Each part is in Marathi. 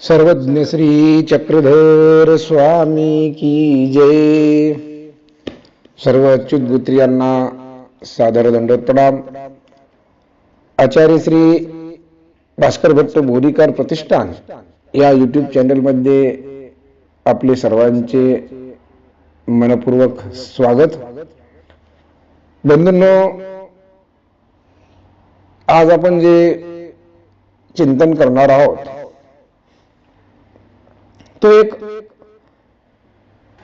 सर्वज्ञ श्री चक्रधर स्वामी की जय। सर्व अच्युत गुत्रियांना सादर दंडोत प्रणाम आचार्य श्री भास्कर भट्ट बोरीकार प्रतिष्ठान या युट्यूब चॅनलमध्ये आपले सर्वांचे मनपूर्वक स्वागत। बंधूंनो आज आपण जे चिंतन करणार आहोत तो एक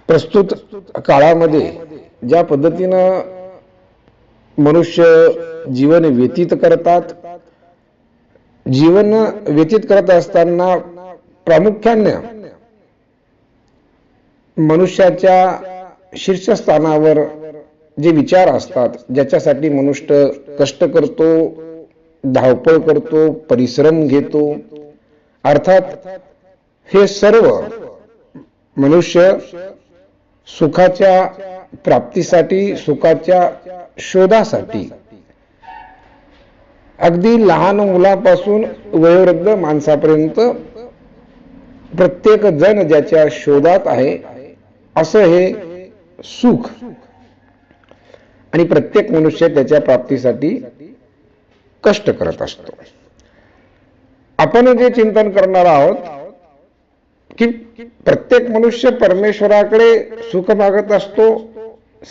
प्रस्तुत काळामध्ये ज्या पद्धतीनं मनुष्य जीवन व्यतीत करतात जीवन व्यतीत करत असताना प्रामुख्याने मनुष्याच्या शीर्षस्थानावर जे विचार असतात ज्याच्यासाठी मनुष्य कष्ट करतो धावपळ करतो परिश्रम घेतो अर्थात हे सर्व मनुष्य सुखाच्या प्राप्तीसाठी सुखाच्या शोधासाठी. अगदी लहान मुलापासून वयोवृद्ध माणसापर्यंत प्रत्येक जण ज्याच्या शोधात आहे असं हे सुख. आणि प्रत्येक मनुष्य त्याच्या प्राप्तीसाठी कष्ट करत असतो. आपण जे चिंतन करणार आहोत की प्रत्येक मनुष्य परमेश्वराकडे सुख मागत असतो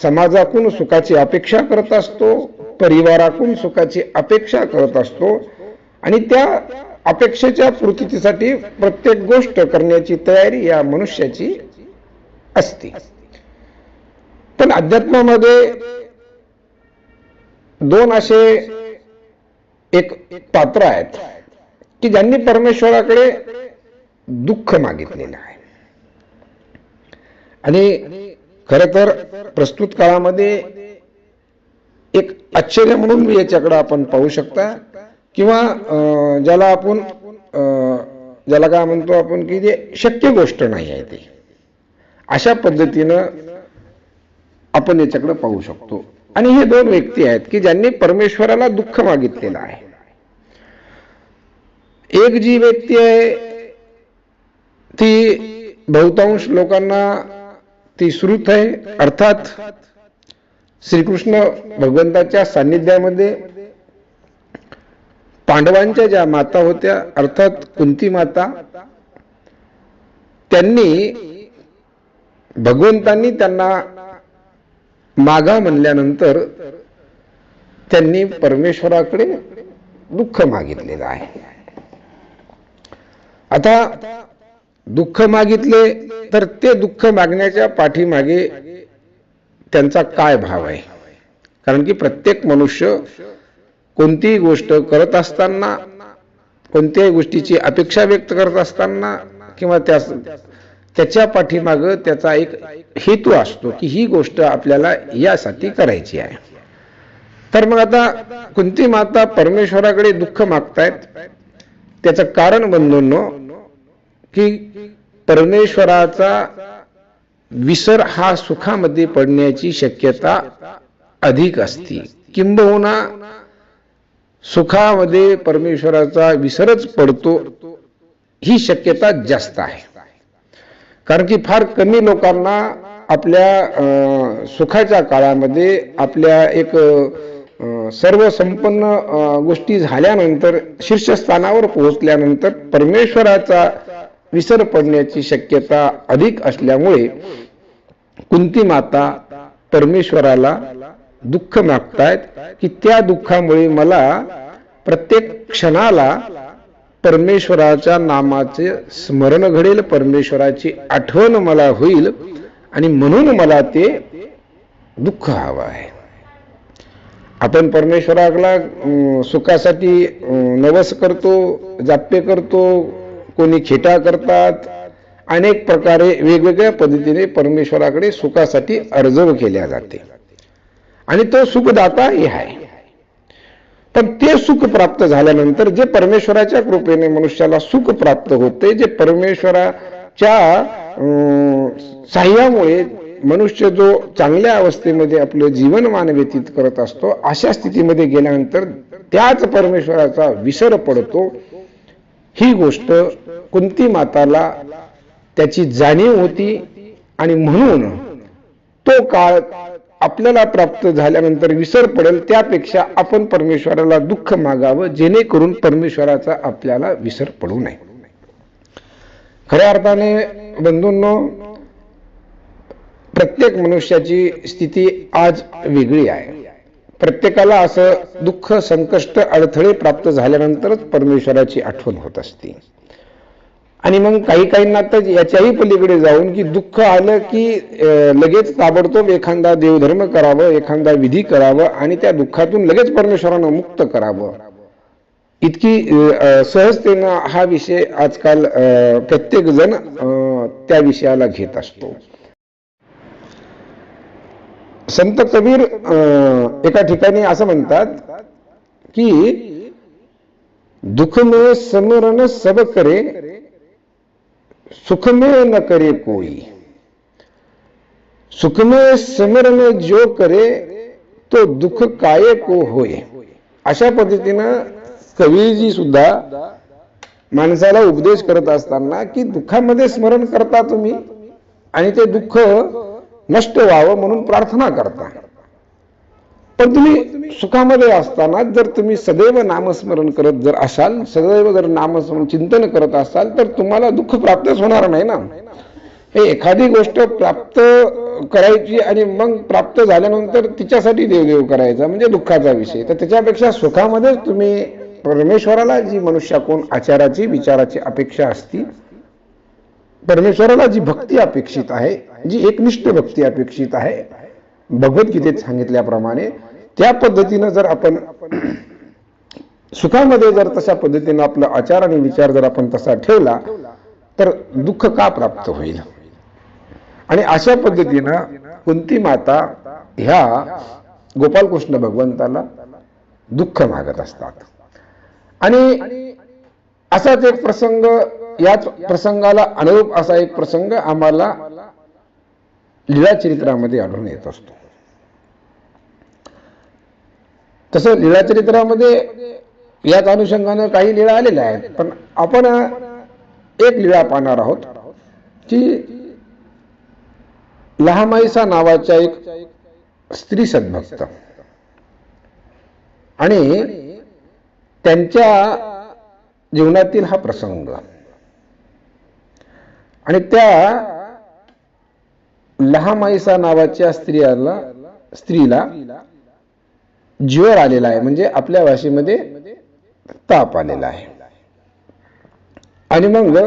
समाजातून सुखाची अपेक्षा करत असतो परिवारातून सुखाची अपेक्षा करत असतो आणि त्या अपेक्षेच्या पूर्तीसाठी प्रत्येक गोष्ट करण्याची तयारी या मनुष्याची असते. पण अध्यात्मामध्ये दोन असे एक पात्र आहेत की ज्यांनी परमेश्वराकडे दुःख मागितलेलं आहे. आणि खर तर प्रस्तुत काळामध्ये एक आश्चर्य म्हणून मी याच्याकडे आपण पाहू शकता किंवा ज्याला आपण ज्याला काय म्हणतो आपण की जे शक्य गोष्ट नाही आहे ते. अशा पद्धतीनं आपण याच्याकडे पाहू शकतो. आणि हे दोन व्यक्ती आहेत की ज्यांनी परमेश्वराला दुःख मागितलेलं आहे. एक जी व्यक्ती आहे ती बहुतांश लोकांना ती श्रुत आहे. अर्थात श्रीकृष्ण भगवंताच्या सान्निध्यामध्ये पांडवांच्या ज्या माता होत्या अर्थात कुंती माता त्यांनी भगवंतांनी त्यांना मागा म्हणल्यानंतर त्यांनी परमेश्वराकडे दुःख मागितलेलं आहे. आता दुःख मागितले तर ते दुःख मागण्याच्या पाठीमागे त्यांचा काय भाव आहे? कारण की प्रत्येक मनुष्य कोणतीही गोष्ट करत असताना कोणत्याही गोष्टीची अपेक्षा व्यक्त करत असताना किंवा त्या त्याच्या पाठीमाग त्याचा एक हेतू असतो की ही गोष्ट आपल्याला यासाठी करायची आहे. तर मग आता कोणती माता परमेश्वराकडे दुःख मागतायत? त्याचं कारण बंधूंनो की परमेश्वराचा विसर हा सुखामध्ये पडण्याची शक्यता अधिक असते. किंबहुना सुखामध्ये परमेश्वराचा विसरच पडतो ही शक्यता जास्त आहे. कारण की फार कमी लोकांना आपल्या सुखाच्या काळामध्ये आपल्या एक सर्व संपन्न गोष्टी झाल्यानंतर शीर्षस्थानावर पोहोचल्यानंतर परमेश्वराचा विसर पडण्याची शक्यता अधिक असल्यामुळे कुंती माता परमेश्वराला दुःख मागतायत की त्या दुःखामुळे मला प्रत्येक क्षणाला परमेश्वराच्या नामाचे स्मरण घडेल परमेश्वराची आठवण मला होईल आणि म्हणून मला ते दुःख हवं आहे. आपण परमेश्वराला सुखासाठी नवस करतो जाप्य करतो कोणी खेटा करतात अनेक प्रकारे वेगवेगळ्या पद्धतीने परमेश्वराकडे सुखासाठी अर्जव केल्या जाते. आणि तो सुखदाता हे आहे. पण ते सुख प्राप्त झाल्यानंतर जे परमेश्वराच्या कृपेने मनुष्याला सुख प्राप्त होते जे परमेश्वराच्या साह्यामुळे मनुष्य जो चांगल्या अवस्थेमध्ये आपलं जीवनमान व्यतीत करत असतो अशा स्थितीमध्ये गेल्यानंतर त्याच परमेश्वराचा विसर पडतो ही गोष्ट कुंती माताला त्याची जाणीव होती आणि म्हणून तो काळ आपल्याला प्राप्त झाल्यानंतर विसर पडेल त्यापेक्षा आपण परमेश्वराला दुःख मागावं जेणेकरून परमेश्वराचा आपल्याला विसर पडू नये. खऱ्या अर्थाने बंधूंनो प्रत्येक मनुष्याची स्थिती आज वेगळी आहे. प्रत्येकाला असं दुःख संकष्ट अडथळे प्राप्त झाल्यानंतरच परमेश्वराची आठवण होत असते. आणि मग काही काहींना तर याच्याही पलीकडे जाऊन की दुःख आलं की लगेच ताबडतोब एखादा देवधर्म करावं एखादा विधी करावं आणि त्या दुःखातून लगेच परमेश्वरानं मुक्त करावं. इतकी सहजतेनं हा विषय आजकाल प्रत्येक जण त्या विषयाला घेत असतो. संत कबीर अं, एका ठिकाणी असं म्हणतात की दुःख में समरण सब करे सुख में न करे कोई. सुख में समरण जो करे तो दुःख काय को होय? अशा पद्धतीनं कवीजी सुद्धा माणसाला उपदेश करत असताना की दुःखामध्ये स्मरण करता तुम्ही आणि ते दुःख नष्ट व्हावं म्हणून प्रार्थना करता. पण तुम्ही सुखामध्ये असताना जर तुम्ही सदैव नामस्मरण करत जर असाल सदैव जर नामस्मरण चिंतन करत असाल तर तुम्हाला दुःख प्राप्तच होणार नाही ना. हे एखादी गोष्ट प्राप्त करायची आणि मग प्राप्त झाल्यानंतर तिच्यासाठी देवदेव करायचा म्हणजे दुःखाचा विषय. तर त्याच्यापेक्षा सुखामध्येच तुम्ही परमेश्वराला जी मनुष्याकून आचाराची विचाराची अपेक्षा असती परमेश्वराला जी भक्ती अपेक्षित आहे जी एकनिष्ठ भक्ती अपेक्षित आहे. भगवद्गीतेत सांगितल्याप्रमाणे त्या पद्धतीनं जर आपण सुखामध्ये जर तशा पद्धतीनं आपला आचार आणि विचार जर आपण तसा ठेवला तर दुःख का प्राप्त होईल? आणि अशा पद्धतीनं कुंती माता ह्या गोपालकृष्ण भगवंताला दुःख मागत असतात. आणि असाच एक प्रसंग याच प्रसंगाला अनुरूप असा एक प्रसंग आम्हाला लीळाचरित्रामध्ये आढळून येत असतो. तसं लीळाचरित्रामध्ये याच अनुषंगानं काही लीळा आलेल्या आहेत पण आपण एक लीळा पाहणार आहोत की लहामाईसा नावाच्या एक स्त्री सद्भक्त. आणि त्यांच्या जीवनातील हा प्रसंग. आणि त्या लहामाईसा नावाच्या स्त्रियाला स्त्रीला ज्वर आलेला आहे. म्हणजे आपल्या भाषेमध्ये ताप आलेला आहे. आणि मग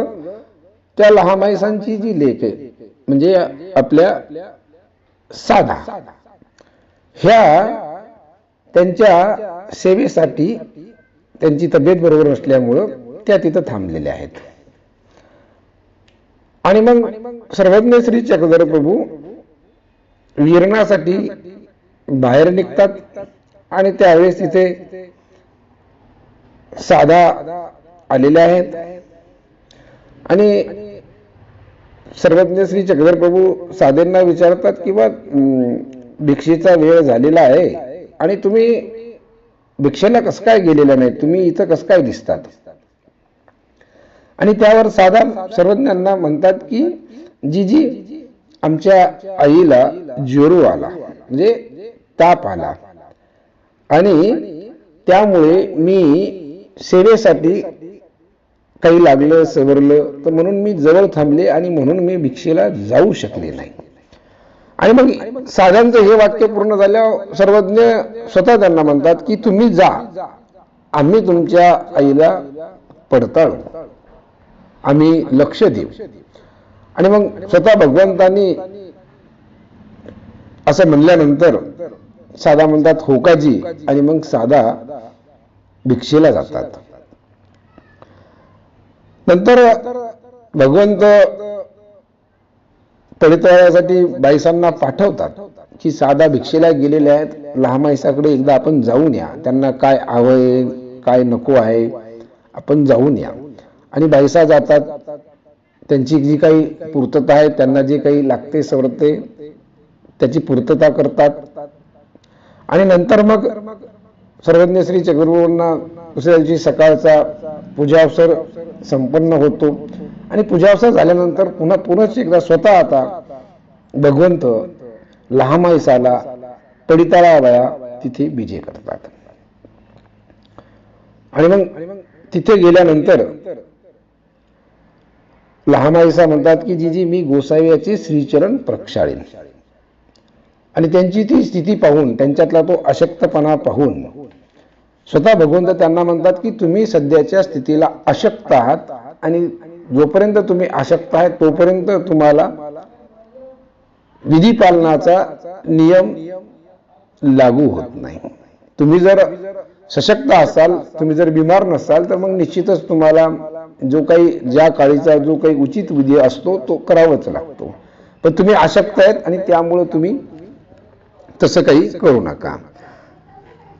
त्या लहामाईसांची जी लेख आहे म्हणजे आपल्या साधा ह्या त्यांच्या सेवेसाठी त्यांची तब्येत बरोबर नसल्यामुळं त्या तिथं थांबलेल्या आहेत. आणि मग सर्वज्ञ श्री चक्रधर प्रभू विरणासाठी बाहेर निघतात आणि त्यावेळेस तिथे साधा आलेल्या आहेत. आणि सर्वज्ञ श्री चक्रधर प्रभू साधेंना विचारतात की बा अं, भिक्षेचा वेळ झालेला आहे आणि तुम्ही भिक्षेला कसं काय गेलेला नाही? तुम्ही इथं कसं काय दिसतात? आणि त्यावर साधा सर्वज्ञांना म्हणतात की जी जी आमच्या आईला ज्वरू आला म्हणजे ताप आला. आणि त्यामुळे मी सेवेसाठी काही लागलं सवरलं तर म्हणून मी जवळ थांबले आणि म्हणून मी भिक्षेला जाऊ शकले नाही. आणि मग साधांचं हे वाक्य पूर्ण झाल्यावर सर्वज्ञ स्वतः त्यांना म्हणतात की तुम्ही जा आम्ही तुमच्या आईला पडताळू. आम्ही लक्ष देऊ. आणि मग स्वतः भगवंतांनी असं म्हणल्यानंतर साधा म्हणतात होकाजी आणि मग साधा भिक्षेला जातात. नंतर भगवंत तळीतळ्यासाठी बाईसांना पाठवतात की साधा भिक्षेला गेलेले आहेत लहामाईसाकडे एकदा आपण जाऊन या त्यांना काय आवय काय नको आहे आपण जाऊन या. आणि बाईसा जातात. त्यांची जी काही पूर्तता आहे त्यांना जे काही लागते सवरते त्याची पूर्तता करतात. आणि नंतर मग सर्वज्ञ श्री चक्रवर्तींना दुसऱ्या दिवशी सकाळचा पूजा अवसर संपन्न होतो. आणि पूजावसा झाल्यानंतर पुन्हा पुनच एकदा स्वतः आता भगवंत लहामाईसाला पडिताळावया तिथे विजय करतात. आणि मग तिथे गेल्यानंतर लहामाईसा म्हणतात की जीजी मी गोसाव्याचे श्रीचरण प्रक्षाळीन. आणि त्यांची ती स्थिती पाहून त्यांच्यातला तो अशक्तपणा पाहून स्वतः भगवंत त्यांना म्हणतात की तुम्ही सध्याच्या स्थितीला अशक्त आहात आणि जोपर्यंत तुम्ही अशक्त आहात तोपर्यंत तुम्हाला विधी पालनाचा नियम लागू होत नाही. तुम्ही जर सशक्त असाल तुम्ही जर बिमार नसाल तर मग निश्चितच तुम्हाला जो काही ज्या काळीचा जो काही उचित विधी असतो तो करावाच लागतो. पण तुम्ही अशक्त आहेत आणि त्यामुळे तुम्ही तसं काही करू नका.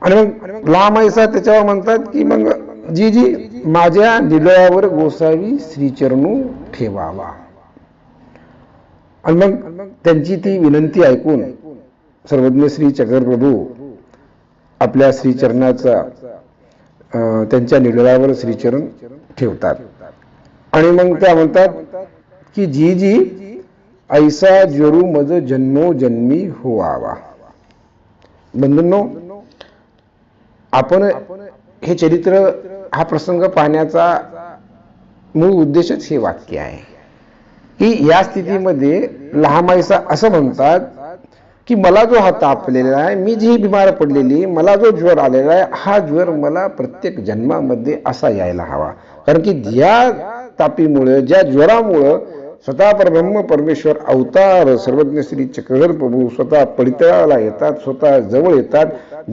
आणि मग लांब लामायसा त्याच्यावर म्हणतात की मग जी जी माझ्या निलयावर गोसावी श्रीचरणू ठेवावा. आणि मग त्यांची ती विनंती ऐकून सर्वज्ञ श्री चक्रप्रभू आपल्या श्रीचरणाचा त्यांच्या निलयावर श्रीचरण ठेवतात. आणि मग त्या म्हणतात की जी जी ऐसा जरू मज जन्मो जन्मी होवावा बंधूंनो आपण हे चरित्र हा प्रसंग पाहण्याचा मूळ उद्देशच हे वाक्य आहे. की या स्थितीमध्ये लहामाईसा असं म्हणतात की मला जो हा तापलेला आहे मी जी बिमार पडलेली मला जो ज्वर आलेला आहे हा ज्वर मला प्रत्येक जन्मामध्ये असा यायला हवा. कारण की ज्या तापीमुळं ज्या ज्वरामुळं स्वतः परब्रह्म परमेश्वर अवतार सर्वज्ञ श्री चक्रधर प्रभू स्वतः पडितळाला येतात स्वतः जवळ येतात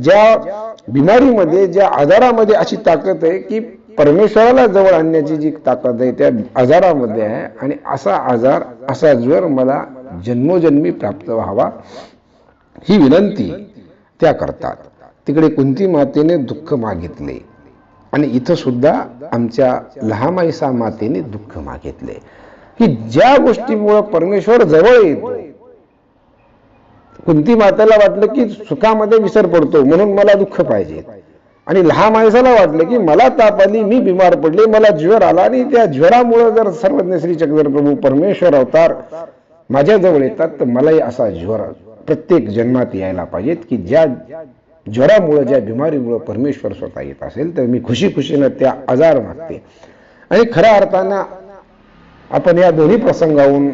ज्या बिमारीमध्ये ज्या आजारामध्ये अशी ताकद आहे की परमेश्वराला जवळ आणण्याची जी ताकद आहे त्या आजारामध्ये आहे. आणि असा आजार असा ज्वर मला जन्मोजन्मी प्राप्त व्हावा ही विनंती त्या करतात तिकडे कुंती मातेने दुःख मागितले. आणि इथं सुद्धा आमच्या लहामाईसा मातेने दुःख मागितले. की ज्या गोष्टीमुळं परमेश्वर जवळ येतो कुंती मातेला वाटलं की सुखामध्ये विसर पडतो म्हणून मला दुःख पाहिजे. आणि लहान माणसाला वाटलं की मला ताप आली मी बिमार पडले मला ज्वर आला आणि त्या ज्वरामुळे जर सर्वज्ञ श्री चक्रधर प्रभू परमेश्वर अवतार माझ्या जवळ येतात तर मलाही असा ज्वर प्रत्येक जन्मात यायला पाहिजेत की ज्या ज्वरामुळं ज्या बिमारीमुळं परमेश्वर स्वतः येत असेल तर मी खुशी खुशीनं त्या आजार मागते. आणि खऱ्या अर्थानं आपण या दोन्ही प्रसंगाहून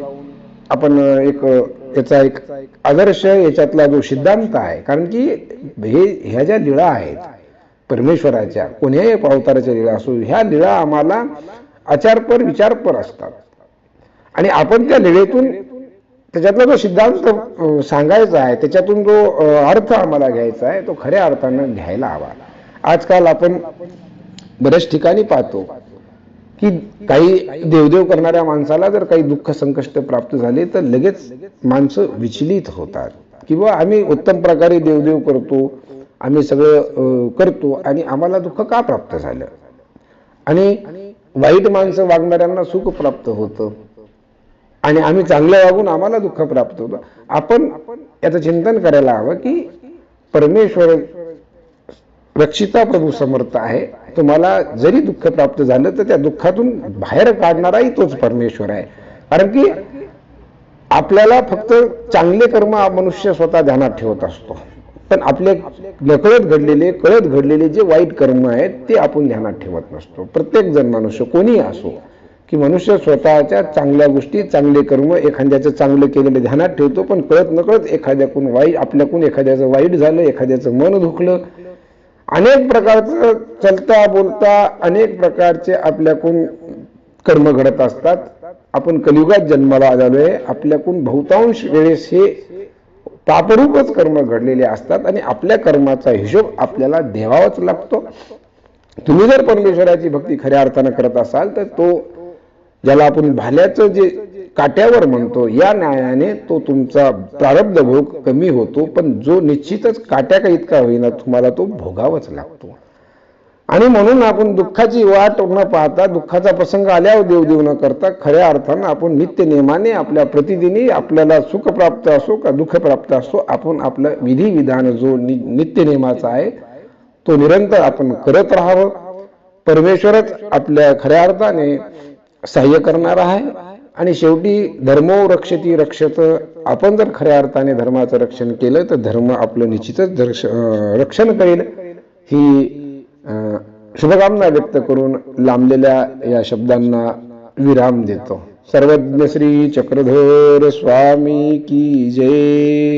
आपण एक याचा एक आदर्श याच्यातला जो सिद्धांत आहे कारण की हे ह्या ज्या लीळा आहेत परमेश्वराच्या कोण्याही पावताराच्या लीळा असो ह्या लीळा आम्हाला आचारपर विचारपर असतात. आणि आपण त्या लीळेतून त्याच्यातला जो सिद्धांत सांगायचा आहे त्याच्यातून जो अर्थ आम्हाला घ्यायचा आहे तो खऱ्या अर्थानं घ्यायला हवा. आजकाल आपण बऱ्याच ठिकाणी पाहतो की काही देवदेव करणाऱ्या माणसाला जर काही दुःख संकष्ट प्राप्त झाले तर लगेच माणसं विचलित होतात. किंवा आम्ही उत्तम प्रकारे देवदेव करतो आम्ही सगळं करतो आणि आम्हाला दुःख का प्राप्त झालं? आणि वाईट माणसं वागणाऱ्यांना सुख प्राप्त होतं. आणि आम्ही चांगलं वागून आम्हाला दुःख प्राप्त होतं. आपण याचं चिंतन करायला हवं की परमेश्वर रक्षिता प्रभू समर्थ आहे. तुम्हाला जरी दुःख प्राप्त झालं तर त्या दुःखातून बाहेर काढणाराही तोच परमेश्वर आहे. कारण की आपल्याला फक्त चांगले कर्म हा मनुष्य स्वतः ध्यानात ठेवत असतो. पण आपले नकळत घडलेले कळत घडलेले जे वाईट कर्म आहेत ते आपण ध्यानात ठेवत नसतो. प्रत्येक जण मनुष्य कोणीही असो की मनुष्य स्वतःच्या चांगल्या गोष्टी चांगले कर्म एखाद्याचं चांगलं केलेलं ध्यानात ठेवतो पण कळत नकळत एखाद्याकून वाईट आपल्याकून एखाद्याचं वाईट झालं एखाद्याचं मन दुखलं. अनेक प्रकारचं चलता बोलता अनेक प्रकारचे आपल्याकून कर्म घडत असतात. आपण कलियुगात जन्माला आलोय आपल्याकून बहुतांश वेळेस हे पापरूपच कर्म घडलेले असतात आणि आपल्या कर्माचा हिशोब आपल्याला द्यावाच लागतो. तुम्ही जर परमेश्वराची भक्ती खऱ्या अर्थानं करत असाल तर तो ज्याला आपण भाल्याचं जे काट्यावर म्हणतो या न्यायाने तो तुमचा प्रारब्ध भोग कमी होतो पण जो निश्चितच काट्या का इतका होईना तुम्हाला तो भोगावाच लागतो. आणि म्हणून आपण दुःखाची वाट न पाहता दुःखाचा प्रसंग आल्यावर देव देव न करता खऱ्या अर्थानं आपण नित्य नियमाने आपल्या प्रतिदिनी आपल्याला सुख प्राप्त असो का दुःख प्राप्त असो आपण आपलं विधी विधान जो नि- नित्य नियमाचा आहे तो निरंतर आपण करत राहावं. परमेश्वरच आपल्या खऱ्या अर्थाने सहाय्य करणारा आहे. आणि शेवटी धर्मो हो रक्षती रक्षत आपण जर खऱ्या अर्थाने धर्माचं रक्षण केलं तर धर्म आपलं निश्चितच रक्षण करेल. ही अं, शुभकामना व्यक्त करून लांबलेल्या या शब्दांना विराम देतो. सर्वज्ञ श्री चक्रधर स्वामी की जय.